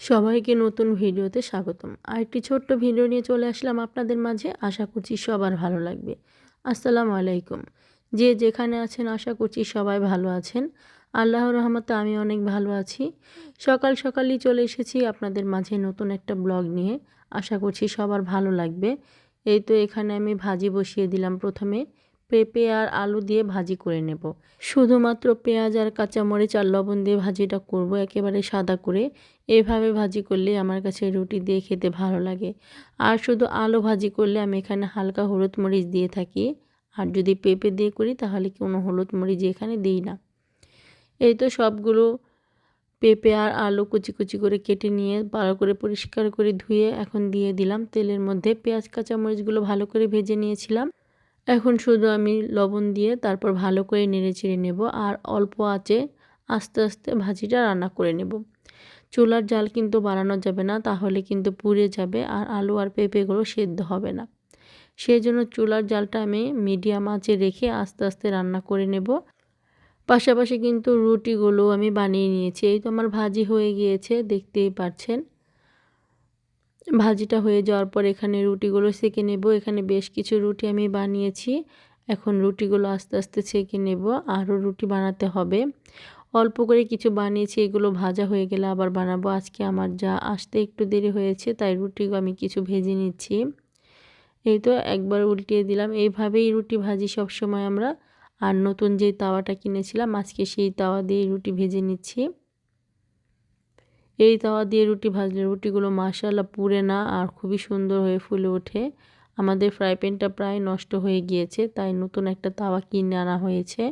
সবাইকে নতুন ভিডিওতে স্বাগতম। আরেকটি ছোট্ট ভিডিও নিয়ে চলে আসলাম আপনাদের মাঝে। আশা করছি সবার ভালো লাগবে। আসসালামু আলাইকুম। যে যেখানে আছেন, আশা করছি সবাই ভালো আছেন। আল্লাহর রহমতে আমি অনেক ভালো আছি। সকাল সকালই চলে এসেছি আপনাদের মাঝে নতুন একটা ব্লগ নিয়ে। আশা করছি সবার ভালো লাগবে। এই তো এখানে আমি ভাজি বসিয়ে দিলাম প্রথমে। পেঁপে আর আলু দিয়ে ভাজি করে নেব। শুধুমাত্র পেঁয়াজ আর কাঁচামরিচ আর লবণ দিয়ে ভাজিটা করব একেবারে সাদা করে। এভাবে ভাজি করলে আমার কাছে রুটি দিয়ে খেতে ভালো লাগে। আর শুধু আলু ভাজি করলে আমি এখানে হালকা হলুদ মরিচ দিয়ে থাকি। আর যদি পেঁপে দিয়ে করি তাহলে কোনো হলুদ মরিচ এখানে দিই না। এই তো সবগুলো পেঁপে আর আলু কুচি কুচি করে কেটে নিয়ে ভালো করে পরিষ্কার করে ধুয়ে এখন দিয়ে দিলাম। তেলের মধ্যে পেঁয়াজ, কাঁচামরিচগুলো ভালো করে ভেজে নিয়েছিলাম। এখন শুধু আমি লবণ দিয়ে তারপর ভালো করে নেড়ে চেড়ে নেব আর অল্প আঁচে আস্তে আস্তে ভাজিটা রান্না করে নেব। চুলার জাল কিন্তু বাড়ানো যাবে না, তাহলে কিন্তু পুড়ে যাবে আর আলু আর পেঁপেগুলো সেদ্ধ হবে না। সেই জন্য চুলার জালটা আমি মিডিয়াম আঁচে রেখে আস্তে আস্তে রান্না করে নেব। পাশাপাশি কিন্তু রুটিগুলো আমি বানিয়ে নিয়েছি। এই তো আমার ভাজি হয়ে গিয়েছে, দেখতেই পাচ্ছেন ভাজিটা হয়ে যাওয়ার পর এখানে রুটিগুলো সেঁকে নেব। এখানে বেশ কিছু রুটি আমি বানিয়েছি। এখন রুটিগুলো আস্তে আস্তে ছেঁকে নেব। আরও রুটি বানাতে হবে। অল্প করে কিছু বানিয়েছি, এগুলো ভাজা হয়ে গেলে আবার বানাবো। আজকে আমার যা আসতে একটু দেরি হয়েছে, তাই রুটি আমি কিছু ভেজে নিচ্ছি। এই তো একবার উল্টিয়ে দিলাম। এইভাবেই রুটি ভাজি সব সময় আমরা। আর নতুন যে তাওয়াটা কিনেছিলাম, আজকে সেই তাওয়া দিয়ে রুটি ভেজে নিচ্ছি। এই তাওয়া দিয়ে রুটি ভাজলে রুটিগুলো মাসাল্লা পুড়ে না আর খুবই সুন্দর হয়ে ফুলে ওঠে। আমাদের ফ্রাই প্যানটা প্রায় নষ্ট হয়ে গিয়েছে, তাই নতুন একটা তাওয়া কিনে আনা হয়েছে।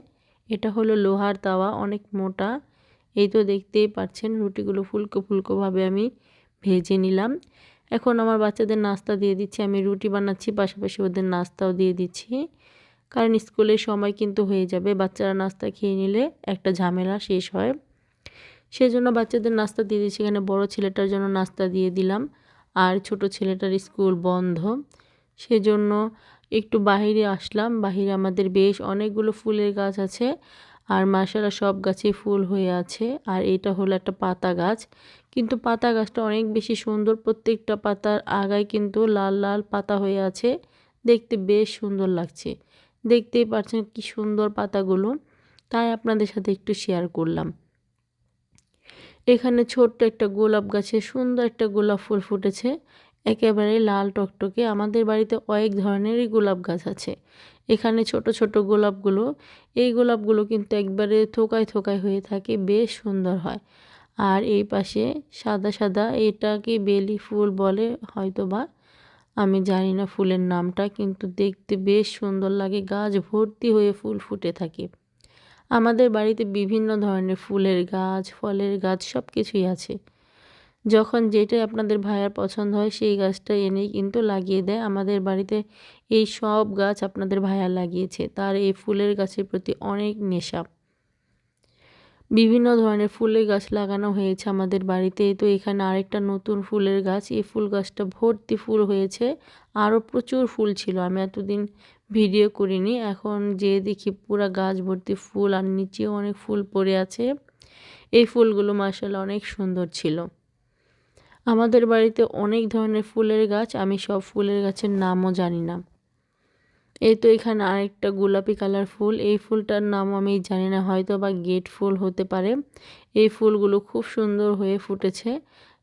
এটা হলো লোহার তাওয়া, অনেক মোটা। এই তো দেখতেই পাচ্ছেন, রুটিগুলো ফুলকো ফুলকোভাবে আমি ভেজে নিলাম। এখন আমার বাচ্চাদের নাস্তা দিয়ে দিচ্ছি, আমি রুটি বানাচ্ছি, পাশাপাশি ওদের নাস্তাও দিয়ে দিচ্ছি। কারণ স্কুলের সময় কিন্তু হয়ে যাবে, বাচ্চারা নাস্তা খেয়ে নিলে একটা ঝামেলা শেষ হয়। সেজন্য বাচ্চাদের নাস্তা দিয়ে দিচ্ছি এখানে বড় ছেলেটার জন্য নাস্তা দিয়ে দিলাম। আর ছোট ছেলেটার স্কুল বন্ধ। সেজন্য একটু বাহিরে আসলাম। বাহিরে আমাদের বেশ অনেকগুলো ফুলের গাছ আছে। আর মাসালা সব গাছে ফুল হয়ে আছে। আর এটা হলো একটা পাতা গাছ। কিন্তু পাতা গাছটা অনেক বেশি সুন্দর। প্রত্যেকটা পাতার আগায় কিন্তু লাল লাল পাতা হয়ে আছে। দেখতে বেশ সুন্দর লাগছে। দেখতেই পাচ্ছেন কি সুন্দর পাতাগুলো। তাই আপনাদের সাথে একটু শেয়ার করলাম। এখানে ছোট্ট একটা গোলাপ গাছে সুন্দর একটা গোলাপ ফুল ফুটেছে। একেবারে লাল টকটকে। আমাদের বাড়িতে অনেক ধরনেরই গোলাপ গাছ আছে। এখানে ছোট ছোট গোলাপগুলো, এই গোলাপগুলো কিন্তু একবারে থোকায় থোকায় হয়ে থাকে, বেশ সুন্দর হয়। আর এই পাশে সাদা সাদা এটাকে বেলি ফুল বলে হয়তো বা আমি জানি না ফুলের নামটা, কিন্তু দেখতে বেশ সুন্দর লাগে। গাছ ভর্তি হয়ে ফুল ফুটে থাকে। আমাদের বাড়িতে বিভিন্ন ধরনের ফুলের গাছ, ফলের গাছ সব কিছুই আছে। যখন যেটাই আপনাদের ভাইয়ার পছন্দ হয়, সেই গাছটা এনেই কিন্তু লাগিয়ে দেয়। আমাদের বাড়িতে এই সব গাছ আপনাদের ভাইয়া লাগিয়েছে। তার এই ফুলের গাছের প্রতি অনেক নেশা। বিভিন্ন ধরনের ফুলের গাছ লাগানো হয়েছে আমাদের বাড়িতে। তো এখানে আরেকটা নতুন ফুলের গাছ। এই ফুল গাছটা ভর্তি ফুল হয়েছে। আরও প্রচুর ফুল ছিল। আমি এতদিন ভিডিও করিনি। এখন যে দেখি পুরা গাছ ভর্তি ফুল আর নিচেও অনেক ফুল পড়ে আছে। এই ফুলগুলো মাসাল অনেক সুন্দর ছিল। আমাদের বাড়িতে অনেক ধরনের ফুলের গাছ, আমি সব ফুলের গাছের নামও জানি না। এই তো এখানে আরেকটা গোলাপি কালার ফুল। এই ফুলটার নাম আমি জানি না হয়তো বা গেট ফুল হতে পারে। এই ফুলগুলো খুব সুন্দর হয়ে ফুটেছে।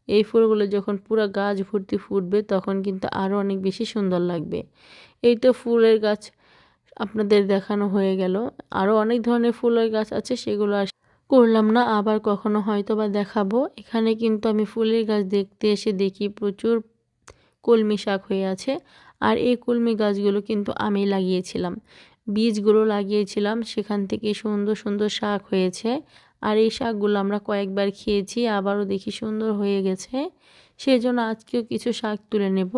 এই ফুলগুলো যখন পুরো গাছ ভর্তি ফুটবে, তখন কিন্তু আরও অনেক বেশি সুন্দর লাগবে। এই তো ফুলের গাছ আপনাদের দেখানো হয়ে গেল। আরও অনেক ধরনের ফুলের গাছ আছে, সেগুলো করলাম না, আবার কখনো হয়তো বা দেখাবো। এখানে কিন্তু আমি ফুলের গাছ দেখতে এসে দেখি প্রচুর কলমি শাক হয়ে আছে, আর এই কলমি গাছগুলো কিন্তু আমি লাগিয়েছিলাম। বীজগুলো লাগিয়েছিলাম, সেখান থেকে সুন্দর সুন্দর শাক হয়েছে। আর এই শাকগুলো আমরা কয়েকবার খেয়েছি, আবারও দেখি সুন্দর হয়ে গেছে। সেই জন্য আজকেও কিছু শাক তুলে নেব।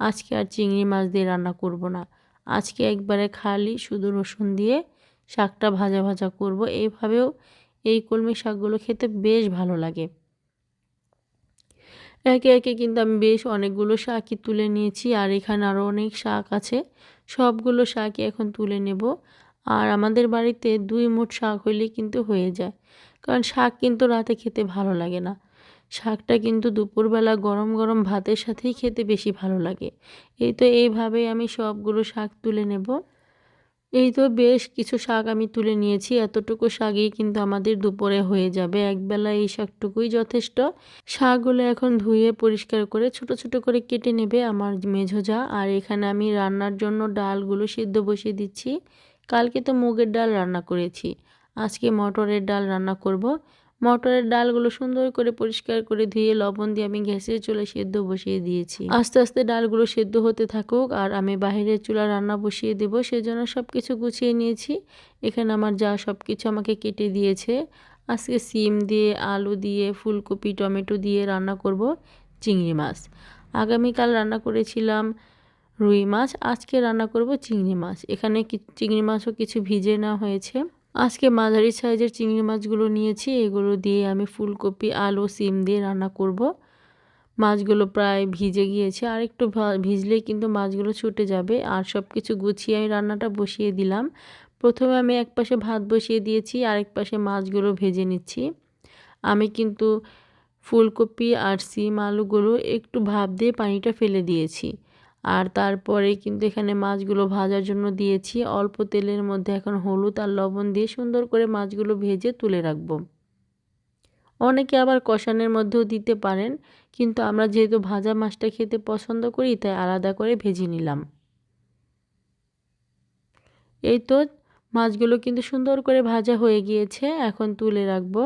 আজকে আর চিংড়ি মাছ দিয়ে রান্না করব না। আজকে একবারে খালি শুধু রসুন দিয়ে শাকটা ভাজা ভাজা করব। এইভাবেও এই কলমি শাকগুলো খেতে বেশ ভালো লাগে। একে একে কিন্তু আমি বেশ অনেকগুলো শাকই তুলে নিয়েছি, আর এখানে আরও অনেক শাক আছে। সবগুলো শাকই এখন তুলে নেব। আর আমাদের বাড়িতে দুই মুঠ শাক হইলে কিন্তু হয়ে যায়। কারণ শাক কিন্তু রাতে খেতে ভালো লাগে না। শাকটা কিন্তু দুপুরবেলা গরম গরম ভাতের সাথেই খেতে বেশি ভালো লাগে। এই তো এইভাবেই আমি সবগুলো শাক তুলে নেব। এই তো বেশ কিছু শাক আমি তুলে নিয়েছি। এতটুকু শাকই কিন্তু আমাদের দুপুরে হয়ে যাবে। একবেলা এই শাকটুকুই যথেষ্ট। শাকগুলো এখন ধুয়ে পরিষ্কার করে ছোট ছোট করে কেটে নেবে আমার মেঝোজা আর এখানে আমি রান্নার জন্য ডালগুলো সিদ্ধ বসিয়ে দিচ্ছি। কালকে তো মুগের ডাল রান্না করেছি। আজকে মটরের ডাল রান্না করব। মটরের ডালগুলো সুন্দর করে পরিষ্কার করে ধুয়ে লবণ দিয়ে আমি গ্যাসের চুলা সেদ্ধ বসিয়ে দিয়েছি। আস্তে আস্তে ডালগুলো সেদ্ধ হতে থাকুক আর আমি বাহিরের চুলা রান্না বসিয়ে দেবো, সেজন্য সব কিছু গুছিয়ে নিয়েছি। এখানে আমার যা সব কিছু আমাকে কেটে দিয়েছে। আজকে সিম দিয়ে, আলু দিয়ে, ফুলকপি, টমেটো দিয়ে রান্না করব চিংড়ি মাছ। আগামীকাল রান্না করেছিলাম রুই মাছ, আজকে রান্না করব চিংড়ি মাছ। এখানে চিংড়ি মাছও কিছু ভিজে না হয়েছে। আজকে মাঝারি সাইজের চিংড়ি মাছগুলো নিয়েছি, এগুলো দিয়ে আমি ফুলকপি, আলু, সিম দিয়ে রান্না করব। মাছগুলো প্রায় ভিজে গিয়েছে। আর একটু ভিজলেই কিন্তু মাছগুলো ছুটে যাবে। আর সব কিছু গুছিয়ে আমি রান্নাটা বসিয়ে দিলাম। প্রথমে আমি এক পাশে ভাত বসিয়ে দিয়েছি আরেক পাশে মাছগুলো ভেজে নিচ্ছি। আমি কিন্তু ফুলকপি আর সিম আলুগুলো একটু ভাপ দিয়ে পানিটা ফেলে দিয়েছি। আর তারপরে কিন্তু এখানে মাছগুলো ভাজার জন্য দিয়েছি। অল্প তেলের মধ্যে এখন হলুদ আর লবণ দিয়ে সুন্দর করে মাছগুলো ভেজে তুলে রাখব। অনেকে আবার কষানের মধ্যেও দিতে পারেন, কিন্তু আমরা যেহেতু ভাজা মাছটা খেতে পছন্দ করি, তাই আলাদা করে ভেজে নিলাম। এই তো মাছগুলো কিন্তু সুন্দর করে ভাজা হয়ে গিয়েছে, এখন তুলে রাখব।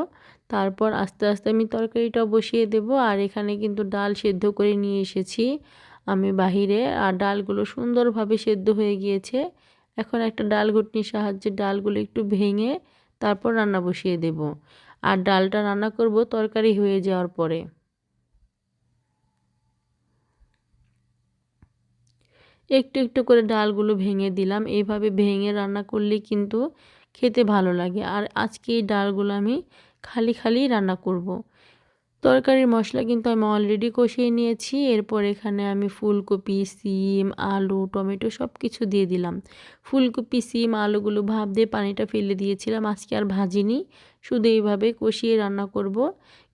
তারপর আস্তে আস্তে আমি তরকারিটাও বসিয়ে দেব, আর এখানে কিন্তু ডাল সেদ্ধ করে নিয়ে এসেছি। আমি বাহিরে আর ডালগুলো সুন্দরভাবে সেদ্ধ হয়ে গিয়েছে। এখন একটা ডাল ঘুটনির সাহায্যে ডালগুলো একটু ভেঙে তারপর রান্না বসিয়ে দেব। আর ডালটা রান্না করব তরকারি হয়ে যাওয়ার পরে। একটু একটু করে ডালগুলো ভেঙে দিলাম। এইভাবে ভেঙে রান্না করলে কিন্তু খেতে ভালো লাগে। আর আজকে এই ডালগুলো আমি খালি খালি রান্না করব। তরকারির মশলা কিন্তু আমি অলরেডি কষিয়ে নিয়েছি। এরপর এখানে আমি ফুলকপি, সিম, আলু, টমেটো সব কিছু দিয়ে দিলাম। ফুলকপি, সিম, আলুগুলো ভাব দিয়ে পানিটা ফেলে দিয়েছিলাম। আজকে আর ভাজিনি। শুধু এইভাবে কষিয়ে রান্না করব।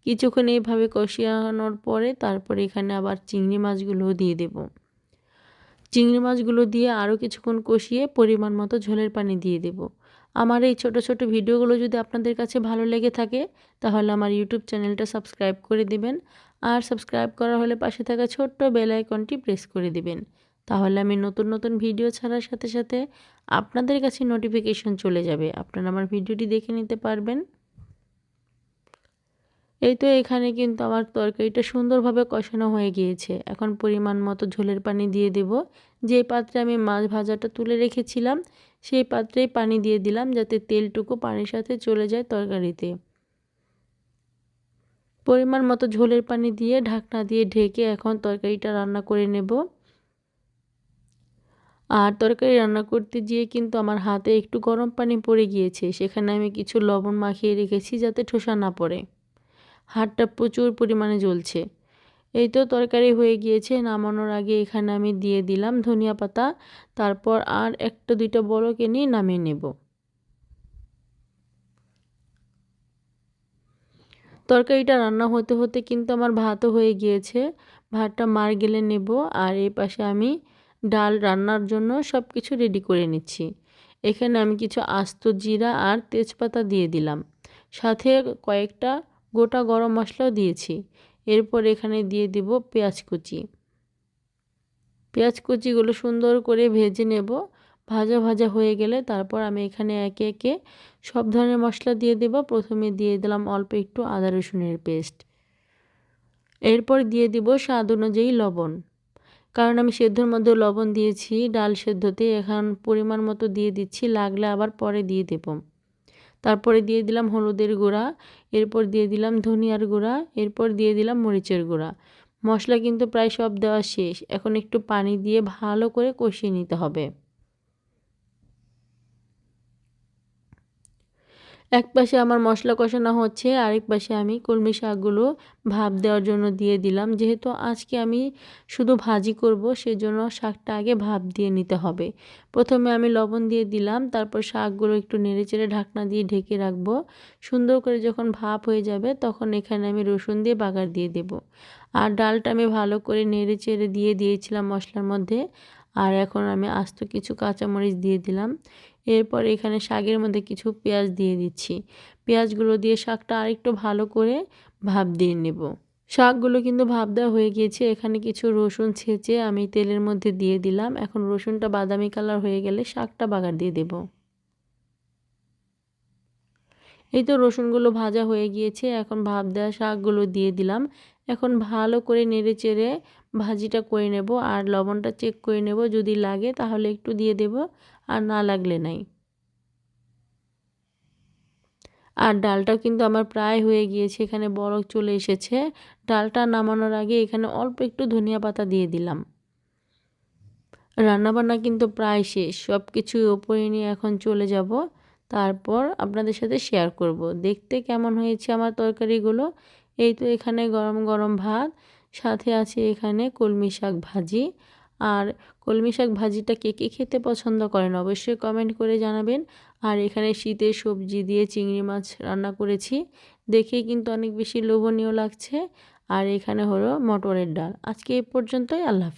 কিছুক্ষণ এইভাবে কষিয়ানোর পরে তারপরে এখানে আবার চিংড়ি মাছগুলোও দিয়ে দেব। চিংড়ি মাছগুলো দিয়ে আরও কিছুক্ষণ কষিয়ে পরিমাণ মতো ঝোলের পানি দিয়ে দেব। আমার এই ছোট ছোট ভিডিওগুলো যদি আপনাদের কাছে ভালো লেগে থাকে, তাহলে আমার ইউটিউব চ্যানেলটা সাবস্ক্রাইব করে দিবেন। আর সাবস্ক্রাইব করা হলে পাশে থাকা ছোট্ট বেল আইকনটি প্রেস করে দিবেন। তাহলে আমি নতুন নতুন ভিডিও ছাড়ার সাথে সাথে আপনাদের কাছে নোটিফিকেশন চলে যাবে। আপনারা আমার ভিডিওটি দেখে নিতে পারবেন। এই তো এখানে কিন্তু আমার তরকারিটা সুন্দরভাবে কষানো হয়ে গিয়েছে। এখন পরিমাণ মতো ঝোলের পানি দিয়ে দেব। যে পাত্রে আমি মাছ ভাজাটা তুলে রেখেছিলাম সেই পাত্রেই পানি দিয়ে দিলাম যাতে তেলটুকু পানির সাথে চলে যায় তরকারিতে। পরিমাণ মতো ঝোলের পানি দিয়ে ঢাকনা দিয়ে ঢেকে এখন তরকারিটা রান্না করে নেব। আর তরকারি রান্না করতে গিয়ে কিন্তু আমার হাতে একটু গরম পানি পড়ে গিয়েছে, সেখানে আমি কিছু লবণ মাখিয়ে রেখেছি যাতে ঠোসা না পড়ে। হাতটা প্রচুর পরিমাণে জ্বলছে। এই তো তরকারি হয়ে গিয়েছে, নামানোর আগে এখানে আমি দিয়ে দিলাম ধনিয়া পাতা, তারপর আর একটা দুইটা বড়কে নিয়ে নামিয়ে নেব। তরকারিটা রান্না হতে হতে কিন্তু আমার ভাতও হয়ে গিয়েছে, ভাতটা মার গেলে নেব আর এই পাশে আমি ডাল রান্নার জন্য সব কিছু রেডি করে নিচ্ছি। এখানে আমি কিছু আস্ত জিরা আর তেজপাতা দিয়ে দিলাম, সাথে কয়েকটা গোটা গরম মশলাও দিয়েছি। এরপর এখানে দিয়ে দিব পেঁয়াজ কুচি। পেঁয়াজ কুচিগুলো সুন্দর করে ভেজে নেব। ভাজা ভাজা হয়ে গেলে তারপর আমি এখানে একে একে সব ধরনের মশলা দিয়ে দেব। প্রথমে দিয়ে দিলাম অল্প একটু আদা রসুনের পেস্ট। এরপর দিয়ে দিব স্বাদ অনুযায়ী লবণ। কারণ আমি সেদ্ধর মধ্যে লবণ দিয়েছি, ডাল সেদ্ধতে এখন পরিমাণ মতো দিয়ে দিচ্ছি, লাগলে আবার পরে দিয়ে দেব। তারপরে দিয়ে দিলাম হলুদের গুঁড়া, এরপর দিয়ে দিলাম ধনিয়ার গুঁড়া, এরপর দিয়ে দিলাম মরিচের গুঁড়া। মশলা কিন্তু প্রায় সব দেওয়া শেষ, এখন একটু পানি দিয়ে ভালো করে কষিয়ে নিতে হবে। এক পাশে আমার মশলা কষানো হচ্ছে, আরেক পাশে আমি কলমি শাকগুলো ভাপ দেওয়ার জন্য দিয়ে দিলাম। যেহেতু আজকে আমি শুধু ভাজি করব, সেজন্য শাকটা আগে ভাপ দিয়ে নিতে হবে। প্রথমে আমি লবণ দিয়ে দিলাম, তারপর শাকগুলো একটু নেড়েচেড়ে ঢাকনা দিয়ে ঢেকে রাখব। সুন্দর করে যখন ভাপ হয়ে যাবে, তখন এখানে আমি রসুন দিয়ে বাগার দিয়ে দেব। আর ডালটা আমি ভালো করে নেড়ে চেড়ে দিয়ে দিয়েছিলাম মশলার মধ্যে। আর এখন আমি আস্ত কিছু কাঁচামরিচ দিয়ে দিলাম। এরপর এখানে শাকের মধ্যে কিছু পেঁয়াজ দিয়ে দিচ্ছি। পেঁয়াজগুলো দিয়ে শাকটা আরেকটু ভালো করে ভাপ দিয়ে নেব। শাকগুলো কিন্তু ভাপ দেওয়া হয়ে গিয়েছে। এখানে কিছু রসুন ছেঁচে আমি তেলের মধ্যে দিয়ে দিলাম। এখন রসুনটা বাদামি কালার হয়ে গেলে শাকটা বাগার দিয়ে দেব। এই তো রসুনগুলো ভাজা হয়ে গিয়েছে। এখন ভাপ দেওয়া শাকগুলো দিয়ে দিলাম। এখন ভালো করে নেড়ে চেড়ে ভাজিটা করে নেব আর লবণটা চেক করে নেব, যদি লাগে তাহলে একটু দিয়ে দেব আর না লাগলে নাই। আর ডালটাও কিন্তু আমার প্রায় হয়ে গিয়েছে, এখানে বরফ চলে এসেছে। ডালটা নামানোর আগে এখানে অল্প একটু ধনিয়া পাতা দিয়ে দিলাম। রান্নাবান্না কিন্তু প্রায় শেষ সব কিছুই ওপরে নিয়ে এখন চলে যাব। তারপর আপনাদের সাথে শেয়ার করব। দেখতে কেমন হয়েছে আমার তরকারিগুলো? এই তো এখানে গরম গরম ভাত। সাথে আছে এখানে কলমি শাক ভাজি। আর কলমি শাক ভাজিটা কে কে খেতে পছন্দ করেন অবশ্যই কমেন্ট করে জানাবেন। আর এখানে শীতের সবজি দিয়ে চিংড়ি মাছ রান্না করেছি। দেখে কিন্তু অনেক বেশি লোভনীয় লাগছে। আর এখানে হলো মটরের ডাল। আজকে এ পর্যন্তই, আল্লাহ